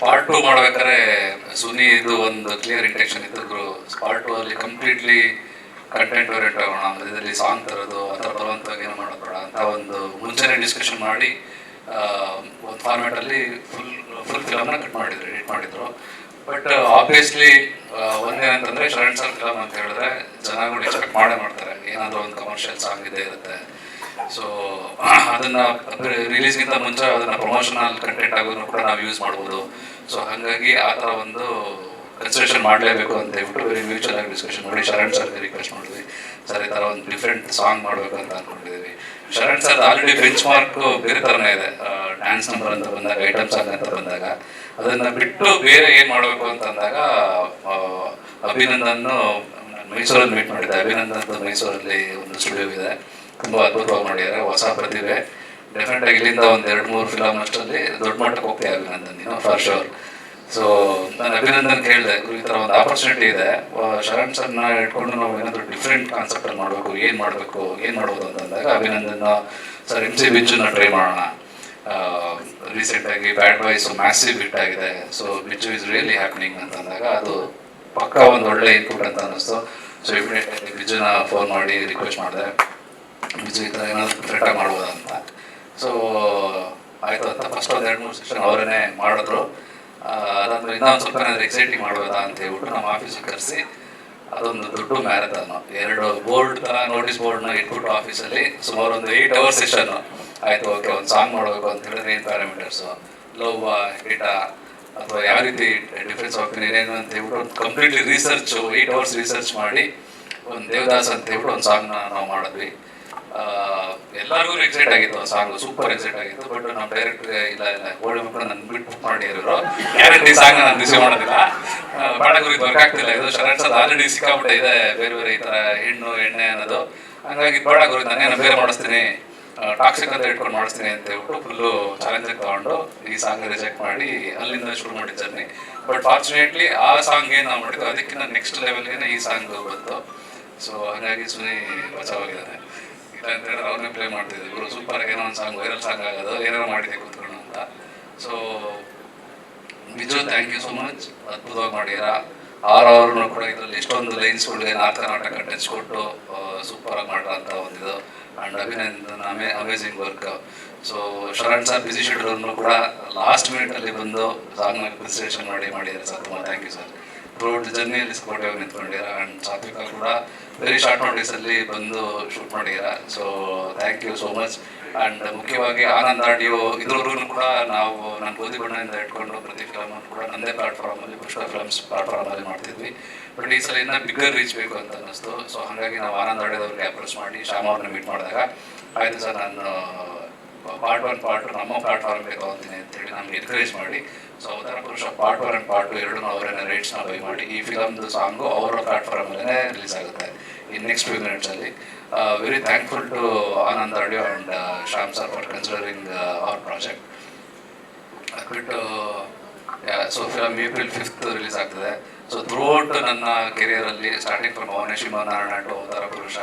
Part two ಮಾಡ್ಬೇಕಾದ್ರೆ ಸುನಿ ಇದು ಒಂದು ಕ್ಲಿಯರ್ ಇಂಟೆನ್ಷನ್ ಇತ್ತು ಪಾರ್ಟ್ ಟು ಅಲ್ಲಿ ಕಂಪ್ಲೀಟ್ಲಿ ಕಂಟೆಂಟ್ ಓರಿಯೆಂಟ್ ಆಗೋಣ. ಇದರಲ್ಲಿ ಸಾಂಗ್ ತರೋದು, ಆ ಥರ ಬಲವಂತವಾಗಿ ಏನು ಮಾಡೋದು ಅಂತ ಒಂದು ಮುಂಚೆನೇ ಡಿಸ್ಕಷನ್ ಮಾಡಿ ಒಂದು ಫಾರ್ಮ್ಯಾಟ್ ಅಲ್ಲಿ ಫುಲ್ ಫುಲ್ ಫಿಲಮ್ನ ಕಟ್ ಮಾಡಿದ್ರು ಎಡಿಟ್ ಮಾಡಿದ್ರು. ಬಟ್ ಆಬ್ವಿಯಸ್ಲಿ ಒಂದೇನಂತಂದ್ರೆ ಶರಣ್ ಸರ್ ಫಿಲಮ್ ಅಂತ ಹೇಳಿದ್ರೆ ಜನಗಳು ಎಕ್ಸ್ಪೆಕ್ಟ್ ಮಾಡೇ ಮಾಡ್ತಾರೆ. ಏನಾದರೂ ಒಂದು ಕಮರ್ಷಿಯಲ್ ಸಾಂಗ್ ಇದ್ದೇ ಇರುತ್ತೆ. ಸೊ ಅದನ್ನ ರಿಲೀಸ್ಗಿಂತ ಮುಂಚೆ ಅದನ್ನ ಪ್ರಮೋಷನಲ್ ಕಂಟೆಂಟ್ ಆಗೋದನ್ನು ಕೂಡ ನಾವು ಯೂಸ್ ಮಾಡ್ಬೋದು. ಸೊ ಹಾಗಾಗಿ ಆ ಥರ ಒಂದು ಕನ್ಸಿಡರೇಷನ್ ಮಾಡಲೇಬೇಕು ಅಂತ ಹೇಳ್ಬಿಟ್ಟು ವೆರಿ ಮ್ಯೂಚುವಲ್ ಆಗಿ ಡಿಸ್ಕಷನ್ ಮಾಡಿ ಶರಣ್ ಸರ್ಗೆ ರಿಕ್ವೆಸ್ಟ್ ಮಾಡಿದ್ವಿ. ಸರ್ ಈ ಥರ ಒಂದು ಡಿಫ್ರೆಂಟ್ ಸಾಂಗ್ ಮಾಡಬೇಕು ಅಂತ ಅನ್ಕೊಂಡಿದ್ದೀವಿ Sharan sir already benchmark ಬೇರೆ ಥರನೇ ಇದೆ. ಡ್ಯಾನ್ಸ್ ನಂಬರ್ ಅಂತ ಬಂದಾಗ ಐಟಮ್ ಸಾಂಗ್ ಅಂತ ಬಂದಾಗ. ಅದನ್ನ ಬಿಟ್ಟು ಬೇರೆ ಏನು ಮಾಡಬೇಕು ಅಂತ ಅಂದಾಗ ಆ, ಅಭಿನಂದನ್ ಮೈಸೂರಲ್ಲಿ ಮೀಟ್ ಮಾಡಿದ್ದೆ. ಅಭಿನಂದನ್ ಮೈಸೂರಲ್ಲಿ ಒಂದು ಸ್ಟುಡಿಯೋ ಇದೆ. ತುಂಬಾ ಅದ್ಭುತವಾಗಿ ಮಾಡಿದ್ದಾರೆ. ಹೊಸ ಪ್ರತಿಭೆ. ಡೆಫಿನೆಟ್ ಆಗಿ ಇಲ್ಲಿಂದ ಒಂದು ಎರಡು ಮೂರು ಫಿಲಮ್ ಅಷ್ಟರಲ್ಲಿ ದೊಡ್ಡ ಮಟ್ಟಕ್ಕೆ ಹೋಗ್ತೀವಿ ಅಭಿನಂದನ್ ನೀನು ಫಾರ್ ಶೋರ್ ಸೊ ನಾನು ಅಭಿನಂದನ್ ಕೇಳಿದೆ ಗುರು ಈ ಥರ ಒಂದು ಆಪರ್ಚುನಿಟಿ ಇದೆ. ಶರಣ್ ಸರ್ನ ಇಟ್ಕೊಂಡು ನಾವು ಏನಾದರೂ ಡಿಫ್ರೆಂಟ್ ಕಾನ್ಸೆಪ್ಟ್ ಅಲ್ಲಿ ಮಾಡಬೇಕು ಏನು ಮಾಡಬೇಕು ಏನು ಮಾಡ್ಬೋದು ಅಂತಂದಾಗ ಅಭಿನಂದನ್ ಸರ್ ಎಂ ಸಿ ಬಿಜ್ಜುನ ಟ್ರೈ ಮಾಡೋಣ. ರೀಸೆಂಟ್ ಆಗಿ ಬ್ಯಾಡ್ ಬಾಯ್ಸ್ ಮ್ಯಾಸಿವ್ ಹಿಟ್ ಆಗಿದೆ. So Biju is really happening ಅಂತಂದಾಗ ಅದು ಪಕ್ಕ ಒಂದು ಒಳ್ಳೆ ಇನ್ಪುಟ್ ಅಂತ ಅನ್ನಿಸ್ತು. ಸೊ ಇಮಿಡಿಯೇಟ್ ಬಿಜುನ ಫೋನ್ ಮಾಡಿ ರಿಕ್ವೆಸ್ಟ್ ಮಾಡಿದೆ. ಬಿಜು ಈ ಥರ ಏನಾದರೂ ಡಿಫ್ರೆಂಟಾಗಿ ಮಾಡ್ಬೋದಂತ ಅಂತ. ಸೊ ಆಯ್ತು ಅಂತ ಫಸ್ಟ್ ಒಂದು ಎರಡು ಮೂರು ಸೆಷನ್ ಅವರೇ ಮಾಡಿದ್ರು. ಅದಾದ್ಮೇಲೆ ಇನ್ನೊಂದು ಸ್ವಲ್ಪ ಏನಾದ್ರು ಎಕ್ಸೈಟಿಂಗ್ ಮಾಡೋದ ಅಂತ ಹೇಳ್ಬಿಟ್ಟು ನಮ್ಮ ಆಫೀಸಿಗೆ ಕರೆಸಿ, ಅದೊಂದು ದೊಡ್ಡ ಮ್ಯಾರಥಾನ್ ಎರಡು ಬೋರ್ಡ್ ನೋಟಿಸ್ನ ಇಟ್ಬಿಟ್ಟು ಆಫೀಸಲ್ಲಿ ಸುಮಾರು ಒಂದು ಏಟ್ ಅವರ್ ಸೆಷನ್ ಆಯ್ತು ಓಕೆ ಒಂದು ಸಾಂಗ್ ಮಾಡಬೇಕು ಅಂತ ಹೇಳಿದ್ರೆ ಏನು ಪ್ಯಾರಾಮೀಟರ್ಸು ಲವ್ ಹಿಟ ಅಥವಾ ಯಾವ ರೀತಿ ಡಿಫ್ರೆನ್ಸ್ ಆಫ್ ಏನೇನು ಅಂತ ಹೇಳ್ಬಿಟ್ಟು completely research eight hours research ಮಾಡಿ, ಒಂದು ದೇವದಾಸ್ ಅಂತ ಹೇಳ್ಬಿಟ್ಟು ಒಂದು ಸಾಂಗ್ನ ನಾವು ಮಾಡಿದ್ವಿ. ಎಲ್ಲರಿಗೂ ಎಕ್ಸೈಟ್ ಆಗಿತ್ತು, ಆ ಸಾಂಗ್ ಸೂಪರ್ ಎಕ್ಸೈಟ್ ಆಗಿತ್ತು ಬಟ್ ನಮ್ಮ ಡೈರೆಕ್ಟರ್ ಇಲ್ಲ ಇಲ್ಲ ಓಡಿ ಮಕ್ಕಳು ನನ್ನ ಬಿಟ್ಟು ಮಾಡಿ ಇರೋರು. ಗ್ಯಾರಂಟಿ ಸಾಂಗ್ ನಾನು ರಿಸೀವ್ ಮಾಡೋದಿಲ್ಲ. ಬಾಡ ಬೇಡ ಗುರು ಇದು ವರ್ಕ್ ಆಗ್ತಿಲ್ಲ. ಇದು ಶರಣ್ ಸರ್ ಆಲ್ರೆಡಿ ಸಿಕ್ಕಾಬಿಟ್ಟೆ ಇದೆ, ಬೇರೆ ಬೇರೆ ಈ ತರ ಹೆಣ್ಣು, ಎಣ್ಣೆ ಅನ್ನೋದು. ಹಂಗಾಗಿ ಬಾಡ ಗುರು ನಾನೇನು ಬೇರೆ ಮಾಡಿಸ್ತೀನಿ. ಟಾಕ್ಸಿಕ್ ಅಂತ ಇಟ್ಕೊಂಡು ಮಾಡಿಸ್ತೀನಿ ಅಂತ ಹೇಳ್ಬಿಟ್ಟು ಫುಲ್ಲು ಚಾಲೆಂಜ್ ತಗೊಂಡು ಈ ಸಾಂಗ್ ರಿಜೆಕ್ಟ್ ಮಾಡಿ ಅಲ್ಲಿಂದ ಶುರು ಮಾಡಿದ ಜರ್ನಿ ಬಟ್ ಫಾರ್ಚುನೇಟ್ಲಿ ಆ ಸಾಂಗ್ ಏನು ನಾವು ಮಾಡಿದ್ವಿ ಅದಕ್ಕಿಂತ ನೆಕ್ಸ್ಟ್ ಲೆವೆಲ್ಗೆ ಈ ಸಾಂಗ್ ಬಂತು. ಸೊ ಹಾಗಾಗಿ ಸುನಿ ಬಚಾವಾಗಿದ್ದಾನೆ ಅಂತ ಹೇಳಿದ್ರೆ ಅವ್ರನ್ನೇ ಪ್ಲೇ ಮಾಡ್ತಿದ್ದೆ ಇವರು ಸೂಪರ್ ಏನೋ ಒಂದು ಸಾಂಗ್ ವೈರಲ್ ಸಾಂಗ್ ಆಗೋದು ಏನಾರು ಮಾಡಿದೆ ಕೂತ್ಕೊಂಡು ಅಂತ. So Biju thank you so much ಅದ್ಭುತವಾಗಿ ಮಾಡಿದರಾ ಆರ್ ಅವ್ರನ್ನು ಕೂಡ ಇದರಲ್ಲಿ ಎಷ್ಟೊಂದು ಲೈನ್ಸ್ಗಳಿಗೆ ನಾಲ್ಕು ನಾಟಕ ಟಚ್ ಕೊಟ್ಟು ಸೂಪರ್ ಆಗಿ ಮಾಡ್ರ ಅಂತ ಒಂದಿದು. And Abhinandan ಅಮೇ amazing work so Sharan sir busy ಶೆಡ್ಯೂಲ್ನು ಕೂಡ ಲಾಸ್ಟ್ ಮಿನಿಟ್ ಅಲ್ಲಿ ಬಂದು ಸಾಂಗ್ ಪ್ರಿಸೇಷನ್ ಮಾಡಿ, ಮಾಡಿದ್ದಾರೆ ಸರ್. ತುಂಬ ಥ್ಯಾಂಕ್ ಯು ಸರ್ ಥ್ರೂಟ್ ಜರ್ನಿಯಲ್ಲಿ ಸ್ಪೋರ್ಟಿವ್ ನಿಂತ್ಕೊಂಡಿರ ಅಂಡ್ ಸಾತ್ವಿಕ ಕೂಡ ವೆರಿ ಶಾರ್ಟ್ ನೋಟಿಸ್ ಅಲ್ಲಿ ಬಂದು ಶೂಟ್ ಮಾಡಿದ್ದೀರ? So thank you so much and ಮುಖ್ಯವಾಗಿ ಆನಂದ್ ಆಡಿಯೋ ಇದ್ರವರೆಗೂ ಕೂಡ ನಾವು ನನ್ನ ಗೋಧಿ ಬಣ್ಣದಿಂದ ಇಟ್ಕೊಂಡು ಪ್ರತಿ ಫಿಲಮ್ ಕೂಡ ನಂದೇ ಪ್ಲಾಟ್ಫಾರ್ಮ್ ಅಲ್ಲಿ, ಪುಷ್ಪ ಫಿಲಮ್ಸ್ ಪ್ಲಾಟ್ಫಾರ್ಮ್ ಅಲ್ಲಿ ಮಾಡ್ತಿದ್ವಿ. ಬಟ್ ಈ ಸಲ ಇನ್ನ ಬಿಗ್ಗರ್ ರೀಚ್ ಬೇಕು ಅಂತ ಅನ್ನಿಸ್ತು. ಸೊ ಹಾಗಾಗಿ ನಾವು ಆನಂದ್ ಆಡಿಯೋದವ್ರಿಗೆ ಅಪ್ರೋಚ್ ಮಾಡಿ, ಶ್ಯಾಮ್ ಅವ್ರನ್ನ ಮೀಟ್ ಮಾಡಿದಾಗ, ಆಯ್ತು ಸರ್, ನಾನು ಪಾರ್ಟ್ ಒನ್, ಪಾರ್ಟ್ ನಮ್ಮ ಪ್ಲಾಟ್ಫಾರ್ಮ್ ಅಂತ ಹೇಳಿ ನಮ್ಗೆ ಎನ್ಕರೇಜ್ ಮಾಡಿ. So Avatara Purusha part one, part two ಎರಡೂ ರೇಟ್ಸ್ ರೈಟ್ಸ್ನ ಬೈ ಮಾಡಿ. ಈ ಫಿಲಮ್ದು ಸಾಂಗು ಅವರ ಪ್ಲಾಟ್ಫಾರ್ಮ್ ಅಲ್ಲೇ ರಿಲೀಸ್ ಆಗುತ್ತೆ. ಇನ್ ನೆಕ್ಸ್ಟ್ ಫ್ಯೂ ಮಿನಿಟ್ಸ್ ಅಲ್ಲಿ. Very thankful to Anand audio and Shyam sir for considering our project ಬಿಟ್ಟು so film April fifth release ಆಗ್ತದೆ. ಸೊ ಥ್ರೂಔಟ್ ನನ್ನ ಕೆರಿಯರಲ್ಲಿ starting from Bhuvanesh Narayana to Avatara Purusha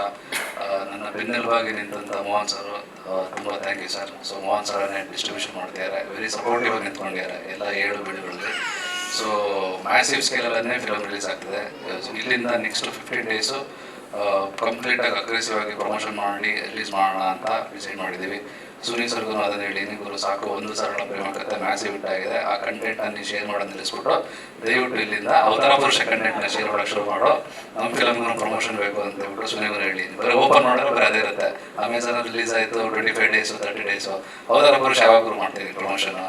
ನನ್ನ ಬೆನ್ನೆಲುಬಾಗಿ ನಿಂತಂಥ Mohan sir ತುಂಬ thank you sir so Mohan ಸರನ್ನೇ distribution ಮಾಡ್ತಿದ್ದಾರೆ. Very supportive ಆಗಿ ನಿಂತ್ಕೊಂಡಿದ್ದಾರೆ. ಎಲ್ಲ ಏಳು ಬೀಳುಗಳಲ್ಲಿ. ಸೊ ಮ್ಯಾಸಿವ್ ಸ್ಕೇಲಲ್ಲೇ ಫಿಲಮ್ ರಿಲೀಸ್ ಆಗ್ತದೆ. ಸೊ ಇಲ್ಲಿಂದ ನೆಕ್ಸ್ಟ್ ಫಿಫ್ಟೀನ್ ಡೇಸು ಕಂಪ್ಲೀಟ್ ಆಗಿ ಅಗ್ರೆಸಿವ್ ಆಗಿ ಪ್ರಮೋಷನ್ ಮಾಡಿ ರಿಲೀಸ್ ಮಾಡೋಣ ಅಂತ ಡಿಸೈಡ್ ಮಾಡಿದ್ದೀವಿ. ಸುನಿ ಸರ್ಗೂ ಅದನ್ನ ಹೇಳಿ ಗುರು ಸಾಕು, ಒಂದು ಸರಳ ಪ್ರೇಮ ಕಥೆ ಮ್ಯಾಸಿವ್ ಹಿಟ್ ಆಗಿದೆ. ಆ ಕಂಟೆಂಟ್ ಅನ್ನು ಶೇರ್ ಮಾಡೋದು ನಿಲ್ಲಿಸ್ಬಿಟ್ಟು ದಯವಿಟ್ಟು ಇಲ್ಲಿಂದ ಅವತಾರ ಪುರುಷ ಕಂಟೆಂಟ್ನ ಶೇರ್ ಮಾಡೋಕ್ಕೆ ಶುರು ಮಾಡೋ. ನಮ್ಮ ಫಿಲಮ್ಗೂ ಪ್ರಮೋಷನ್ ಬೇಕು ಅಂತ ಹೇಳ್ಬಿಟ್ಟು ಅವರು ಹೇಳಿ. ಬರೀ ಓಪನ್ ಮಾಡಿದ್ರೆ ಬರೀ ಅದೇ ಇರುತ್ತೆ. ಅಮೆಝಾನ್ ರಿಲೀಸ್ ಆಯಿತು twenty five days thirty days Avatara Purusha ಯಾವಾಗ ಮಾಡ್ತೀವಿ ಪ್ರಮೋಷನ್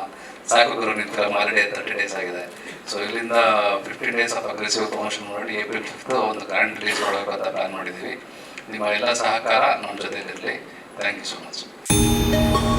ಸಾಕು ಗುರು ನಿಮ್ಮ ಫಿಲಮ್ ಆಲ್ರೆಡಿ ತರ್ಟಿ ಡೇಸ್ ಆಗಿದೆ. ಸೊ ಇಲ್ಲಿಂದ fifteen days of aggressive promotion ಮಾಡಿ ಏಪ್ರಿಲ್ ಫಿಫ್ತ್ ಒಂದು ಗ್ರ್ಯಾಂಡ್ ರಿಲೀಸ್ ಮಾಡಬೇಕು ಅಂತ ಪ್ಲಾನ್ ಮಾಡಿದ್ದೀವಿ. ನಿಮ್ಮ ಎಲ್ಲ ಸಹಕಾರ ನಮ್ಮ ಜೊತೆಲಿರಲಿ. Thank you so much Thank you.